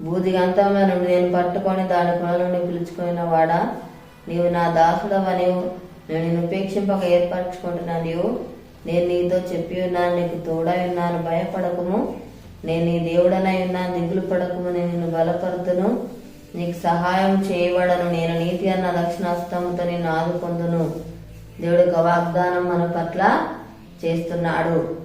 బూదిగంతంలో నుండి నేను పట్టుకొని దాని కొన నుండి పిలుచుకున్న వాడా నీవు నా దాసుడవని నేను నిన్ను ఉపేక్షింపక ఏర్పరచుకుంటున్నా నీవు. నేను నీతో చెప్పి ఉన్నాను నీకు తోడై ఉన్నాను భయపడకము. నేను నీ దేవుడనై ఉన్నాను దిగులు పడకము నేను నిన్ను బలపరుతును. నీకు సహాయం చేయబడను నేను నీతి అన్న దక్షిణాస్తముతో నిన్ను ఆదుకొందును. దేవుడు ఒక వాగ్దానం మన పట్ల చేస్తున్నాడు.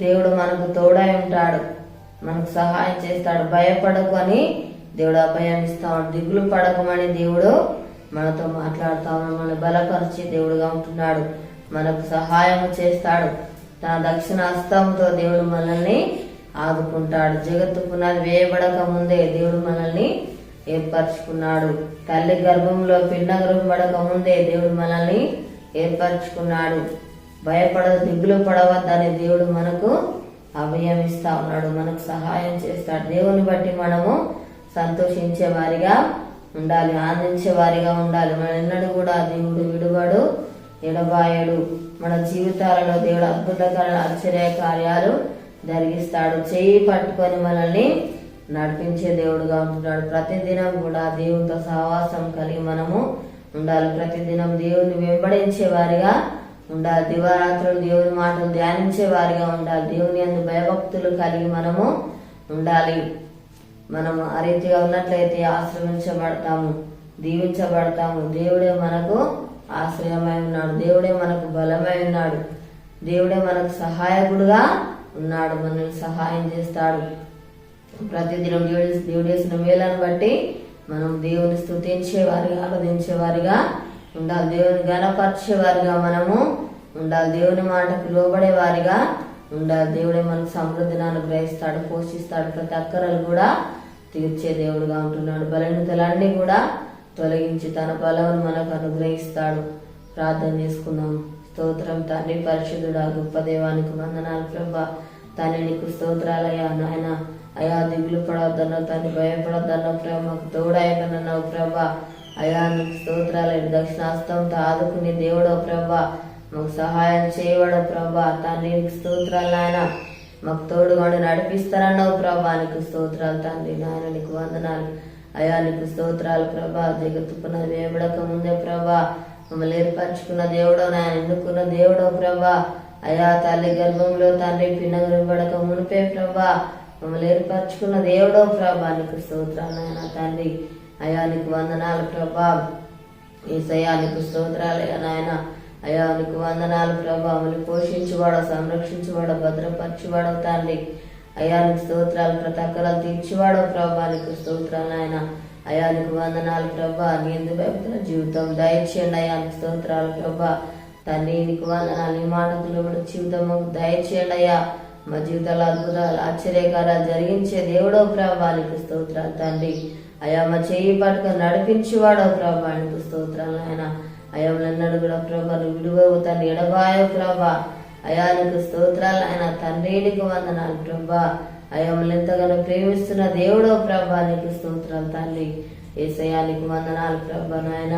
దేవుడు మనకు తోడై ఉంటాడు. మనకు సహాయం చేస్తాడు. భయపడకు అని దేవుడు అభయం ఇస్తాడు దిగులు పడకమని దేవుడు మనతో మాట్లాడుతా ఉన్నాడు. మన బలపరిచి దేవుడుగా ఉంటున్నాడు. మనకు సహాయం చేస్తాడు. తన దక్షిణ హస్తంతో దేవుడు మనల్ని ఆదుకుంటాడు. జగత్తు పునాది వేయబడక ముందే దేవుడు మనల్ని ఏర్పరచుకున్నాడు. తల్లి గర్భంలో పిండ పడక ముందే దేవుడు మనల్ని ఏర్పరచుకున్నాడు. భయపడ దిగులు పడవద్దని దేవుడు మనకు అభయం ఉన్నాడు. మనకు సహాయం చేస్తాడు. దేవుని బట్టి మనము సంతోషించే వారిగా ఉండాలి. ఆనందించే వారిగా ఉండాలి. మన ఎన్నడూ కూడా దేవుడు విడువడు ఎడబాయడు. మన జీవితాలలో దేవుడు అద్భుతకరణ ఆశ్చర్య కార్యాలు జరిగిస్తాడు. చేయి పట్టుకొని మనల్ని నడిపించే దేవుడుగా ఉంటున్నాడు. ప్రతిదినం కూడా దేవునితో సహవాసం కలిగి మనము ఉండాలి. ప్రతిదినం దేవుని వెంబడించే వారిగా ఉండాలి. దివారాత్రులు దేవుని మాటలు ధ్యానించే వారిగా ఉండాలి. దేవుని అందు భయభక్తులు కలిగి మనము ఉండాలి. మనము ఆ రీతిగా ఉన్నట్లయితే ఆశ్రమించబడతాము దీవించబడతాము. దేవుడే మనకు ఆశ్రయమై ఉన్నాడు. దేవుడే మనకు బలమై ఉన్నాడు. దేవుడే మనకు సహాయకుడుగా ఉన్నాడు. మనల్ని సహాయం చేస్తాడు. ప్రతిదినం దేవుడి దేవుడు చేసిన మేలను బట్టి మనం దేవుని స్థుతించే వారిగా ఆరాధించే వారిగా ఉండాలి. దేవుని గణపరిచే వారిగా మనము ఉండాలి. దేవుని మాటకు లోబడే వారిగా ఉండాలి. దేవుడే మనకు సమృద్ధిని అనుగ్రహిస్తాడు పోషిస్తాడు. ప్రతి అక్కరలు కూడా తీర్చే దేవుడుగా ఉంటున్నాడు. బలహీనతలన్నీ కూడా తొలగించి తన బలమును మనకు అనుగ్రహిస్తాడు. ప్రార్థన చేసుకుందాం. స్తోత్రం తండ్రి పరిశుద్ధుడా గొప్ప దేవానికి వందనాలు ప్రభా. తండ్రి నీకు స్తోత్రాలయ్యా నాయన. అయా దిగులు పడవద్దన్నావు తండ్రి భయపడొద్దన్నావు ప్రభా. మాకు తోడాయనన్నావు ప్రభా. అయా నీకు స్తోత్రాలయ్య దక్షిణాస్తంతో ఆదుకునే దేవుడో ప్రభా. మాకు సహాయం చేయవడం ప్రభా తండ్రి నీకు స్తోత్రాలు నాయన. మాకు తోడుగాడు నడిపిస్తారన్నావు ప్రభా నీకు స్తోత్రాలు తండ్రి నాయన నీకు వందనాలు. అయా నీకు స్తోత్రాలు ప్రభా జగత్తు పునది ముందే ప్రభా మమ్మల్ని ఏర్పరచుకున్న దేవుడో నాయన ఎన్నుకున్న దేవుడో ప్రభా. అయా తల్లి గర్భంలో తండ్రి పిన్నగరబడక మునిపే ప్రభా మమ్మల్ని ఏర్పరచుకున్న దేవుడో ప్రభా నీకు స్తోత్రాలు నాయన తండ్రి. అయా నీకు వందనాలు ప్రభా. ఏసయ్యా నీకు స్తోత్రాలయ్యా నాయన. అయ్యా నీకు వందనాలు ప్రభా. మమ్మల్ని పోషించువాడో సంరక్షించువాడో భద్రపరచువాడో తండ్రి. అయ్యా నీకు స్తోత్రాలు ప్రతి అక్కరాలు తీర్చివాడో ప్రభా. నీకు స్తోత్రాలు నాయన. అయ్యా నీకు వందనాలు ప్రభా. నీ ఎందుకు జీవితం. దయచేయండి అయ్యా నీకు స్తోత్రాలు ప్రభా. తండ్రి నీకు వందనాలు. నీ మాటలు కూడా జీవితం దయచేయండి అయ్యా. మా జీవితాలు అద్భుతాలు ఆశ్చర్యకారాలు జరిగించే దేవుడో ప్రభా. నీకు స్తోత్రాలు తండ్రి. అయ్యా మా చేయి పట్టుకొని నడిపించేవాడో ప్రభా. నీకు స్తోత్రాలు ఆయన అయా ఎన్నడు కూడా ప్రభా నువ్వు విడువవు తను ఎడబాయో ప్రభా. అయా నీకు స్తోత్రాలు ఆయన తండ్రి నీకు వందనాలు ప్రభా. అయా ఎంతగానో ప్రేమిస్తున్న దేవుడో ప్రభా నీకు స్తోత్రాలు తండ్రి. ఏసయ్యా నీకు వందనాలు ప్రభా నాయన.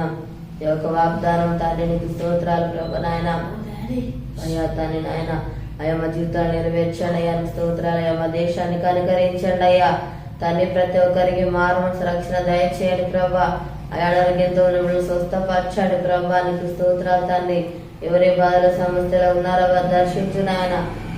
ఈ యొక్క వాగ్దానం తండ్రి నీకు స్తోత్రాలు ప్రభా నాయన. అయ్యా తండ్రి నాయన. అయ్యా మా జీవితాన్ని నెరవేర్చండి అయ్యా స్తోత్రాలు అయ్యా మా దేశాన్ని కనికరించండి అయ్యా. తండ్రి ప్రతి ఒక్కరికి మారు రక్షణ దయచేయండి ప్రభా. అయాడాలకెంతో మిమ్మల్ని స్వస్థపరచాడు ప్రభా నీకు స్తోత్రాలు తండ్రి. ఎవరి బాధల సమస్యలు ఉన్నారో వారు దర్శించు నాయన.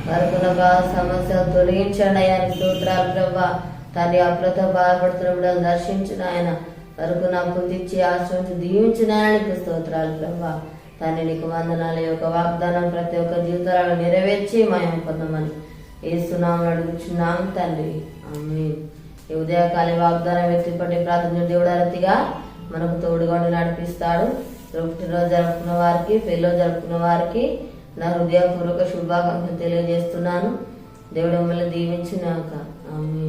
వారికున్న బాధ సమస్యలు తొలగించండి ఆయన స్తోత్రాలు ప్రభా. తండ్రి అప్పులతో బాధపడుతున్న దర్శించిన ఆయన వరకు నాకు తెచ్చి ఆశ్రమించి దీవించిన ఆయనకు స్తోత్రాలు ప్రభా. తండ్రి నీకు వందనాల. యొక్క వాగ్దానం ప్రతి ఒక్క జీవితాలను నెరవేర్చి మాయం పొందమని ఏస్తున్నాము అడుగుచున్నాం తండ్రి. ఆమె ఈ ఉదయకాల వాగ్దానం ఎత్తిపట్టి ప్రార్థన దేవుడు అరతిగా మనకు తోడుగా నడిపిస్తాడు పుట్టినరోజు జరుపుకున్న వారికి పెళ్ళిలో జరుపుకున్న వారికి నా హృదయపూర్వక శుభాకాంక్షలు తెలియజేస్తున్నాను. దేవుడు మిమ్మల్ని దీవించినాక ఆమె